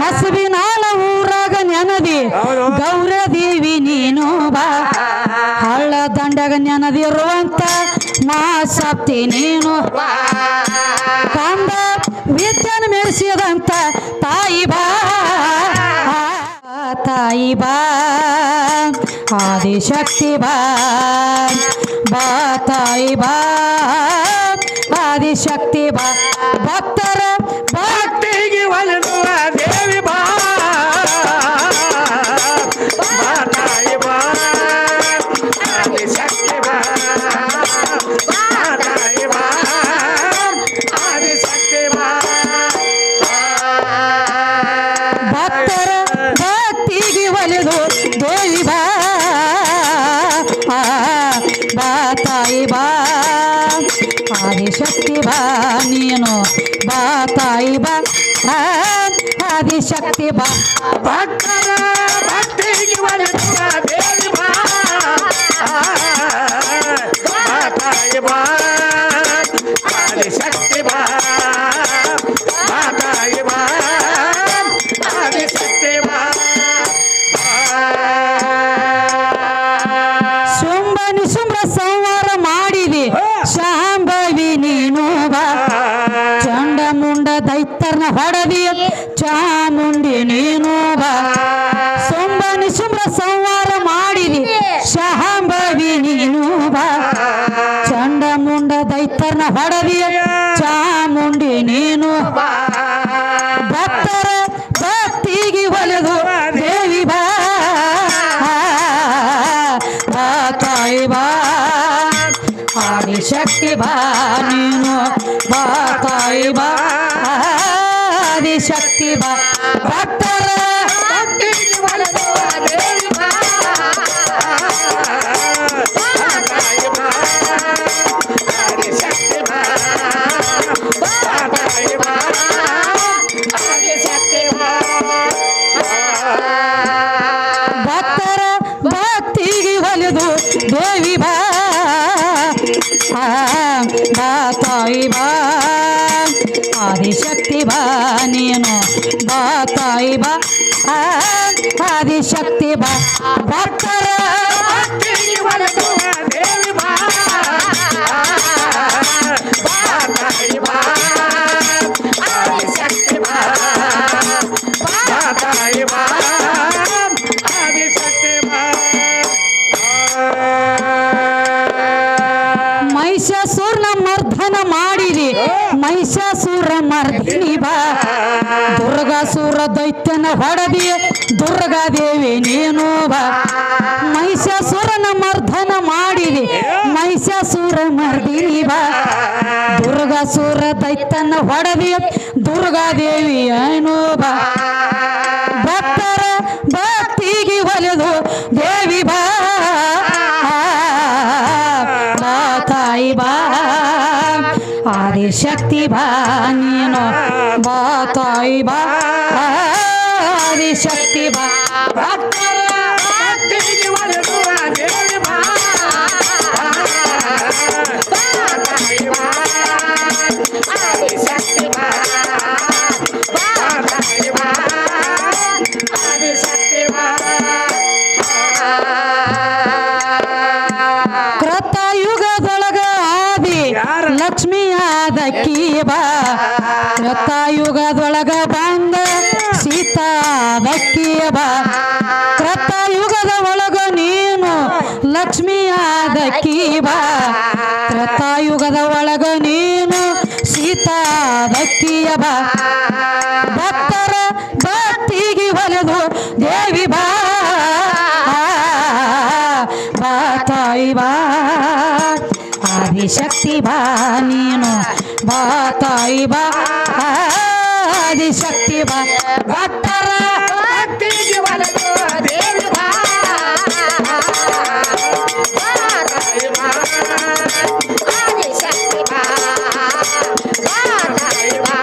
ಹಸಬಿನಾಳ ಊರಾಗ ನೆನದಿ ಗೌರ ದೇವಿ ನೀನು ಬಾ. ಹಳ್ಳ ದಂಡಗ ನೆನದಿರುವಂತ ಮಾ ಸಪ್ತಿ ನೀನು ಕಂದ ವಿದ್ಯನ ಮೆರೆಸಿದಂತ ತಾಯಿ ಬಾ. ತಾಯಿ ಬಾ. ಆದಿಶಕ್ತಿ ಬಾ. ಬಾ ತಾಯಿ ಬಾ. ಆದಿಶಕ್ತಿ ಬಾ. ಭಕ್ತರ ಆದಿಶಕ್ತಿ ಬಾ ನೀನು ಬಾ ತಾಯಿ ಬಾ. ಆದಿಶಕ್ತಿ ಬಾ. ಭಕ್ತರ ಭಕ್ತಿಗೆ ಹೊಡೆದಿ ಚಾಮುಂಡಿ ನೀನು ಬಾ. ಶುಂಭನಿ ಸುಮ್ರ ಸಂವಾರ ಮಾಡಿದಿ ಶಾಂಭವಿ ನೀನು ಬಾ. ಚಂಡ ಮುಂಡ ದೈತ್ಯರ್ನ ಹೊಡೆದಿ ಚಾಮುಂಡಿ ನೀನು ಭಕ್ತರ ಭಕ್ತಿಗೆ ಒಲೆದು ದೇವಿ ಬಾ. ಬಾ ತಾಯಿ ಬಾ. ಆದಿಶಕ್ತಿ ಬಾ ನೀನು. ಬಾ ತಾಯಿ ಬಾ. ಆದಿಶಕ್ತಿ ಬಾ ಭಕ್ತರ ಭಕ್ತಿಗೆ ಒಲಿದುವ ದೇವಿ ಬಾ ಬಾ ತಾಯಿ ತಾಯಿ ಬಾ. ಆದಿಶಕ್ತಿ ಬಾ. ಭಕ್ತರ ಮಹಿಷಾಸುರ ಮರ್ದಿನಿ ಬಾ. ದುರ್ಗಾಸುರ ದೈತ್ಯನ ಹೊಡೆದಿ ದುರ್ಗಾದೇವಿ ನೀನು ಬಾ. ಮಹಿಷಾಸುರನ ಮರ್ದನ ಮಾಡಿರಿ ಮಹಿಷಾಸುರ ಮರ್ದಿನಿ ಬಾ. ದುರ್ಗಾಸುರ ದೈತ್ಯನ ಹೊಡೆದಿ ದುರ್ಗಾದೇವಿ ಏನು ಬಾ. ಭಕ್ತರ ಭಕ್ತಿಗೆ ಒಲೆದು ದೇವಿ ಬಾ. ತಾಯಿ ಬಾ. ಆದಿಶಕ್ತಿ ಬಾನೀನು ಬಾತಾಯಿ ಬಾ ಆದಿಶಕ್ತಿ ಬಾ. ಭಕ್ತರ ಸೀತಾ ಕೃತ ಯುಗದ ಒಳಗ ನೀನು ಲಕ್ಷ್ಮಿ ಆದಕ್ಕಿ ಬಾ ಕೃತಯುಗದ ಒಳಗ ನೀನು ಸೀತಾ ದಕ್ಕಿಯ ಬಾ ಭಕ್ತರ ಭಕ್ತಿಗೆ ಒಲೆದು ದೇವಿ ಬಾ. ಬಾ ತಾಯಿ ಬಾ. ಆದಿಶಕ್ತಿ ಬಾ ನೀನು. ಬಾ ತಾಯಿ ಬಾ. ಆದಿಶಕ್ತಿ ಬಾ ಭಕ್ತರ ಭಕ್ತಿಗೆ ಒಲಿದುವ ದೇವಿ ಬಾ ಬಾ ತಾಯಿ ಬಾ ಆದಿಶಕ್ತಿ ಬಾ ಬಾ ತಾಯಿ ಬಾ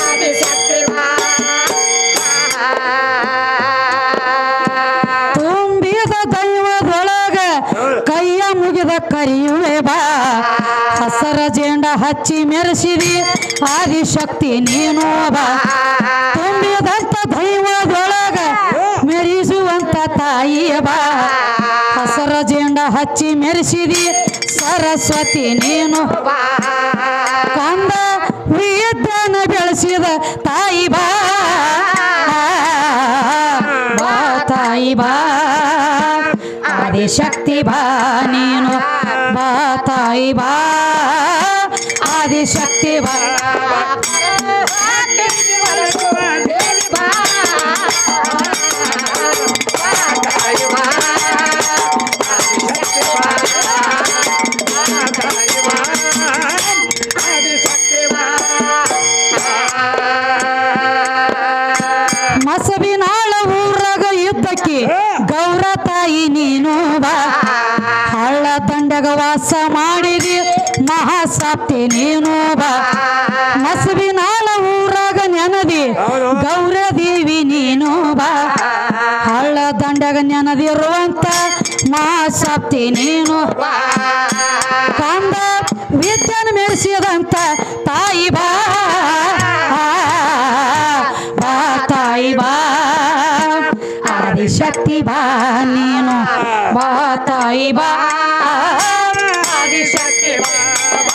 ಆದಿಶಕ್ತಿ ಬಾ ತುಂಬಿದ ದೈವದೊಳಗ ಕೈಯ ಮುಗಿದ ಕರಿಯುವೆ ಬಾ ಹಸರ ಜೇಂಡ ಹಚ್ಚಿ ಮೆರೆಸಿದಿ ಆದಿಶಕ್ತಿ ನೀನು ತುಂಬಿದಂತ ದೈವದೊಳಗ ಮೆರೆಸುವಂತ ತಾಯಿಯ ಬಾ ಹಸರ ಜೇಂಡ ಹಚ್ಚಿ ಮೆರೆಸಿದಿ ಸರಸ್ವತಿ ನೀನು ಕಂದ ವಿದ್ಯನ ಬೆಳೆಸಿದ ತಾಯಿ ಬಾ. ತಾಯಿ ಬಾ. ಆದಿಶಕ್ತಿ ಬಾ ನೀನು ಬಾ ತಾಯಿ ಬಾ. ಮಸಬಿನಾಳ ಊರಾಗ ಇದ್ದಕ್ಕಿ ಗೌರ ತಾಯಿ ನೀನು ಬಾ. ಹಳ್ಳ ತಂಡಗ ವಾಸ ಮಾಡಿದಿ ಮಹಾಸಪ್ತಿ ನೀನು ಬಾ. ಊರಾಗ ನೆನದಿ ಹೌದು. ಗೌರ ದೇವಿ ನೀನು ಬಾ. ಹಳ್ಳ ದಂಡಗ ನೆನದಿರುವಂತ ಮಹಾಸಪ್ತಿ ನೀನು ಕಂದ ವಿದ್ಯನ ಮೆರೆಸಿದಂತ ತಾಯಿ ಬಾ. ಬಾ ತಾಯಿ ಬಾ. ಆದಿಶಕ್ತಿ ಬಾ ನೀನು. ಬಾ ತಾಯಿ ಬಾ. Sakiba.